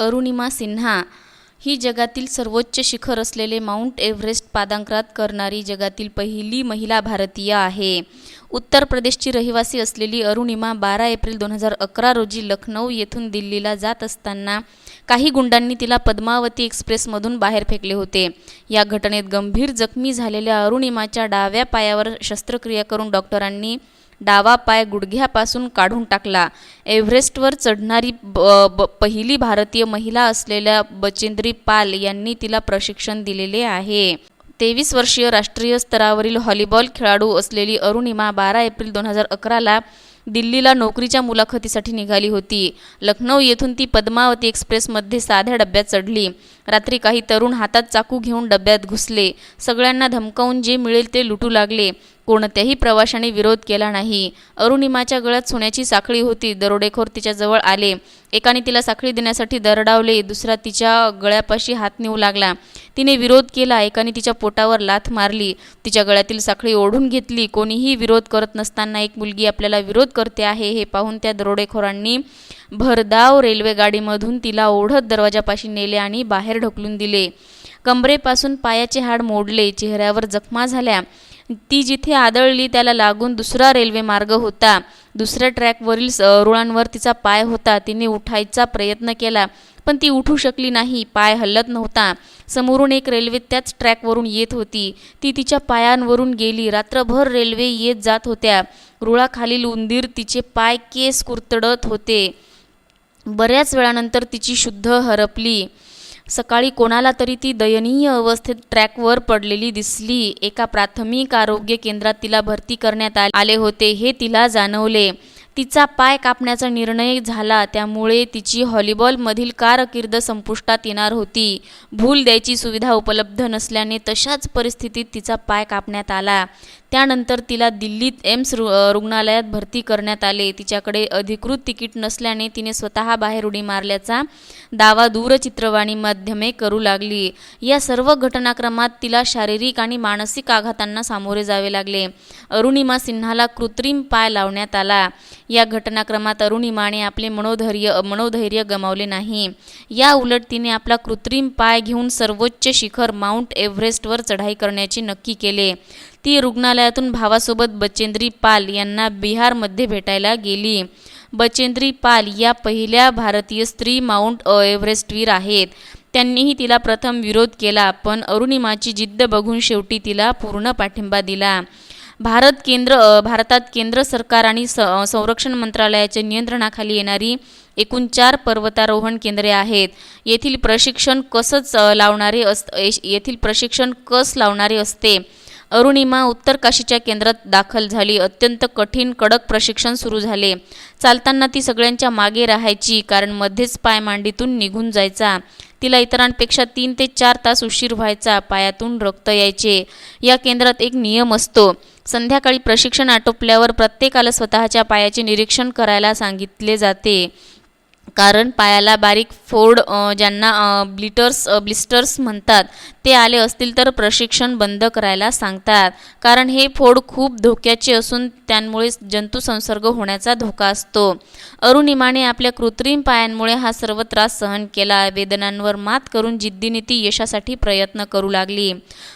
अरुणिमा सिन्हा ही जगातील सर्वोच्च शिखर असलेले माउंट एव्हरेस्ट पादांक्रात करणारी जगातील पहिली महिला भारतीय आहे. उत्तर प्रदेशची रहिवासी असलेली अरुणिमा बारा एप्रिल दोन हजार अकरा रोजी लखनौ येथून दिल्लीला जात असताना काही गुंडांनी तिला पद्मावती एक्सप्रेसमधून बाहेर फेकले होते. या घटनेत गंभीर जखमी झालेल्या अरुणिमाच्या डाव्या पायावर शस्त्रक्रिया करून डॉक्टरांनी डावा पाय गुडघ्यापासून काढून टाकला. एव्हरेस्टवर चढणारी ब ब पहिली भारतीय महिला असलेल्या बचेंद्री पाल यांनी तिला प्रशिक्षण दिलेले आहे. तेवीस वर्षीय राष्ट्रीय स्तरावरील व्हॉलीबॉल खेळाडू असलेली अरुणिमा बारा एप्रिल दोन हजार अकराला दिल्लीला नोकरीच्या मुलाखतीसाठी निघाली होती. लखनौ येथून ती पद्मावती एक्सप्रेसमध्ये साध्या डब्यात चढली. रात्री काही तरुण हातात चाकू घेऊन डब्यात घुसले. सगळ्यांना धमकावून जे मिळेल ते लुटू लागले. कोणत्याही प्रवाशाने विरोध केला नाही. अरुणिमाच्या गळ्यात सोन्याची साखळी होती. दरोडेखोर तिच्याजवळ आले. एकाने तिला साखळी देण्यासाठी दरडावले. दुसरा तिच्या गळ्यापाशी हात नेऊ लागला. तिने विरोध केला. एकाने तिच्या पोटावर लाथ मारली. तिच्या गळ्यातील साखळी ओढून घेतली. कोणीही विरोध करत नसताना एक मुलगी आपल्याला विरोध करते आहे हे पाहून त्या दरोडेखोरांनी भरधाव रेल्वे गाडीमधून तिला ओढत दरवाजापाशी नेले आणि बाहेर ढकलून दिले. कमरेपासून पायाचे हाड मोडले. चेहऱ्यावर जखमा झाल्या. ती जिथे आदळली त्याला लागून दुसरा रेल्वे मार्ग होता. दुसऱ्या ट्रॅकवरील रुळांवर तिचा पाय होता. तिने उठायचा प्रयत्न केला पण ती उठू शकली नाही पाय हलत नव्हता. समोरून एक रेल्वे त्याच ट्रॅकवरून येत होती. ती तिच्या पायांवरून गेली. रात्रभर रेल्वे येत जात होत्या. रुळाखालील उंदीर तिचे पाय केस कुरतडत होते. बऱ्याच वेळानंतर तिची शुद्ध हरपली. सकाळी कोणाला तरी ती दयनीय अवस्थेत ट्रॅकवर पडलेली दिसली. एका प्राथमिक आरोग्य केंद्रात तिला भरती करण्यात आले होते हे तिला जाणवले. तिचा पाय कापण्याचा निर्णय झाला त्यामुळे तिची हॉलीबॉलमधील कारकीर्द संपुष्टात येणार होती. भूल द्यायची सुविधा उपलब्ध नसल्याने तशाच परिस्थितीत तिचा पाय कापण्यात आला. त्यानंतर तिला दिल्लीत एम्स रु रुग्णालयात भरती करण्यात आले. तिच्याकडे अधिकृत तिकीट नसल्याने तिने स्वतः बाहेर उडी मारल्याचा दावा दूरचित्रवाणी माध्यमे करू लागली. या सर्व घटनाक्रमात तिला शारीरिक आणि मानसिक आघातांना सामोरे जावे लागले. अरुणिमा सिन्हाला कृत्रिम पाय लावण्यात आला. या घटनाक्रमात अरुणिमाने आपले मनोधैर्य मनोधैर्य गमावले नाही. या उलट तिने आपला कृत्रिम पाय घेऊन सर्वोच्च शिखर माउंट एव्हरेस्टवर चढाई करण्याचे नक्की केले. ती रुग्णालयातून भावासोबत बचेंद्री पाल यांना बिहारमध्ये भेटायला गेली. बचेंद्री पाल या पहिल्या भारतीय स्त्री माउंट एव्हरेस्टवीर आहेत. त्यांनीही तिला प्रथम विरोध केला पण अरुणिमाची जिद्द बघून शेवटी तिला पूर्ण पाठिंबा दिला. भारत केंद्र भारतात केंद्र सरकार आणि स संरक्षण मंत्रालयाच्या नियंत्रणाखाली येणारी एकूण चार पर्वतारोहण केंद्रे आहेत. येथील प्रशिक्षण कसंच लावणारे अस येथील प्रशिक्षण कस लावणारे असते? अरुणिमा उत्तर काशीच्या केंद्रात दाखल झाली. अत्यंत कठीण कडक प्रशिक्षण सुरू झाले. चालताना ती सगळ्यांच्या मागे राहायची कारण मध्येच पाय मांडीतून निघून जायचा. तिला इतरांपेक्षा तीन ते चार तास उशीर व्हायचा पायातून रक्त यायचे. या केंद्रात एक नियम असतो. संध्याकाळी प्रशिक्षण आटोपल्यावर प्रत्येकाला स्वतःच्या पायाचे निरीक्षण करायला सांगितले जाते. कारण पायाला बारीक फोड ज्यांना ब्लिटर्स ब्लिस्टर्स म्हणतात ते आले असतील तर प्रशिक्षण बंद करायला सांगतात. कारण हे फोड खूप धोक्याचे असून त्यांमुळे जंतुसंसर्ग होण्याचा धोका असतो. अरुणिमाने आपल्या कृत्रिम पायांमुळे हा सर्व त्रास सहन केला. वेदनांवर मात करून जिद्दीने ती यशासाठी प्रयत्न करू लागली.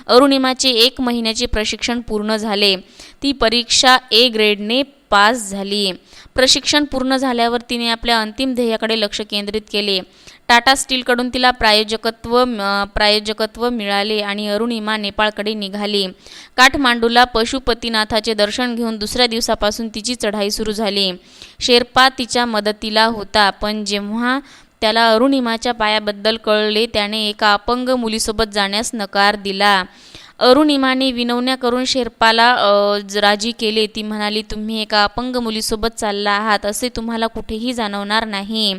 अरुणिमाचे एक महिन्याचे प्रशिक्षण पूर्ण झाले. ती परीक्षा ए ग्रेडने पास झाली. प्रशिक्षण पूर्ण झाल्यावर तिने आपल्या अंतिम ध्येयाकडे लक्ष केंद्रित केले. टाटा स्टीलकडून तिला प्रायोजकत्व प्रायोजकत्व मिळाले आणि अरुणिमा नेपाळकडे निघाली. काठमांडूला पशुपतीनाथाचे दर्शन घेऊन दुसऱ्या दिवसापासून तिची चढाई सुरू झाली. शेर्पा तिच्या मदतीला होता पण जेव्हा त्याला अरुणिमाच्या पायाबद्दल कळले त्याने एका अपंग मुलीसोबत जाण्यास नकार दिला. अरुणिमाने विनवण्या करून शेर्पाला राजी केले. ती म्हणाली तुम्ही एका अपंग मुलीसोबत चालला आहात असे तुम्हाला कुठेही जाणवणार नाही.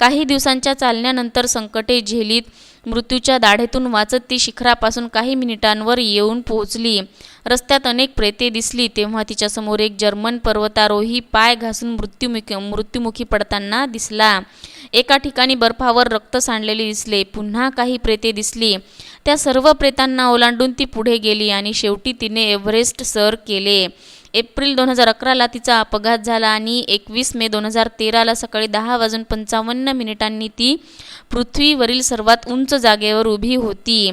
काही दिवसांच्या चालण्यानंतर संकटे झेलीत मृत्यूच्या दाढेतून वाचत ती शिखरापासून काही मिनिटांवर येऊन पोहोचली. रस्त्यात अनेक प्रेते दिसली. तेव्हा तिच्यासमोर एक जर्मन पर्वतारोही पाय घासून मृत्युमुखी मृत्युमुखी पडताना दिसला. एका ठिकाणी बर्फावर रक्त सांडलेले दिसले. पुन्हा काही प्रेते दिसली. त्या सर्व प्रेतांना ओलांडून ती पुढे गेली आणि शेवटी तिने एव्हरेस्ट सर केले. एप्रिल दोन हजार अकराला तिचा अपघात झाला आणि एकवीस मे दोन हजार तेराला सकाळी दहा वाजून पंचावन्न मिनिटांनी ती पृथ्वीवरील सर्वात उंच जागेवर उभी होती.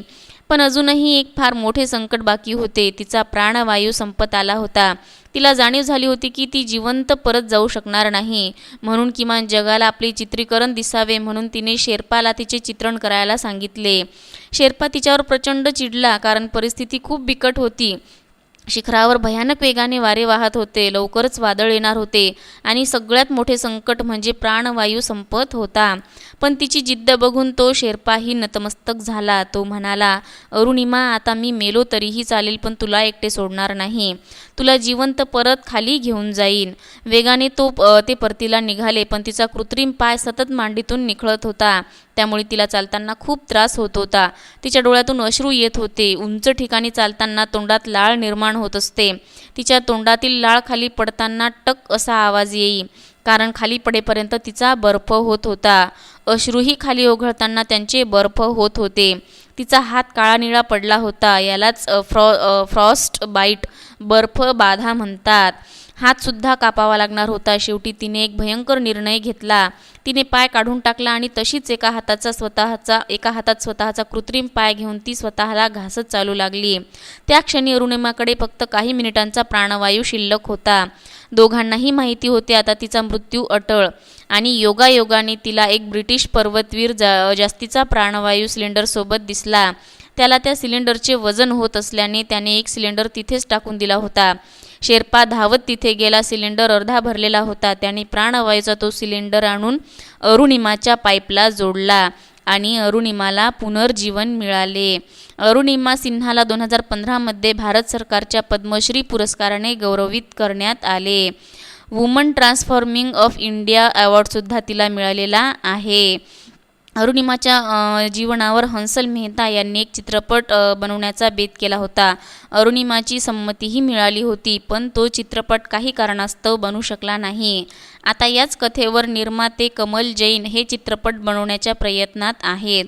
पण अजूनही एक फार मोठे संकट बाकी होते. तिचा प्राणवायू संपत आला होता. तिला जाणीव झाली होती की ती जिवंत परत जाऊ शकणार नाही. म्हणून किमान जगाला आपले चित्रीकरण दिसावे म्हणून तिने शेर्पाला तिचे चित्रण करायला सांगितले. शेर्पा तिच्यावर प्रचंड चिडला कारण परिस्थिती खूप बिकट होती. शिखरावर भयानक वेगाने वारे वाहत होते लवकरच वादळ येणार होते आणि सगळ्यात मोठे संकट म्हणजे प्राणवायू संपत होता. पण तिची जिद्द बघून तो शेर्पाही नतमस्तक झाला. तो म्हणाला अरुणिमा आता मी मेलो तरीही चालेल पण तुला एकटे सोडणार नाही. तुला जिवंत परत खाली घेऊन जाईन. वेगाने तो ते परतीला निघाले पण तिचा कृत्रिम पाय सतत मांडीतून निखळत होता. त्यामुळे तिला चालताना खूप त्रास होत होता. तिच्या डोळ्यातून अश्रू येत होते. उंच ठिकाणी चालताना तोंडात लाळ निर्माण होत असते. तिच्या तोंडातील लाळ खाली पडताना टक असा आवाज येई कारण खाली पडेपर्यंत तिचा बर्फ होत होता. अश्रूही खाली ओघळताना त्यांचे बर्फ होत होते. तिचा हात काळा निळा पडला होता. यालाच फ्रॉ फ्रॉस्ट बाईट बर्फ बाधा म्हणतात. हातसुद्धा कापावा लागणार होता. शेवटी तिने एक भयंकर निर्णय घेतला. तिने पाय काढून टाकला आणि तशीच एका हाताचा स्वतःचा एका हातात स्वतःचा कृत्रिम पाय घेऊन ती स्वतःला घासत चालू लागली. त्या क्षणी अरुणिमाकडे फक्त काही मिनिटांचा प्राणवायू शिल्लक होता. दोघांनाही माहिती होते आता तिचा मृत्यू अटळ आणि योगायोगाने तिला एक ब्रिटिश पर्वतवीर जा जास्तीचा प्राणवायू सिलेंडरसोबत दिसला. त्याला त्या सिलेंडरचे वजन होत असल्याने त्याने एक सिलेंडर तिथेच टाकून दिला होता. शेर्पा धावत तिथे गेला सिलेंडर अर्धा भरलेला होता. त्याने प्राणवायूचा तो सिलेंडर आणून अरुणिमाच्या पाईपला जोडला आणि अरुणिमाला पुनर्जीवन मिळाले. अरुणिमा सिन्हाला दोन हजार पंधरामध्ये भारत सरकारच्या पद्मश्री पुरस्काराने गौरवित करण्यात आले. वुमन ट्रान्सफॉर्मिंग ऑफ इंडिया अवॉर्डसुद्धा तिला मिळालेला आहे. अरुणिमाच्या जीवनावर हंसल मेहता यांनी एक चित्रपट बनवण्याचा बेत केला होता. अरुणिमाची संमतीही मिळाली होती पण तो चित्रपट काही कारणास्तव बनू शकला नाही. आता याच कथेवर निर्माते कमल जैन हे चित्रपट बनवण्याच्या प्रयत्नात आहेत.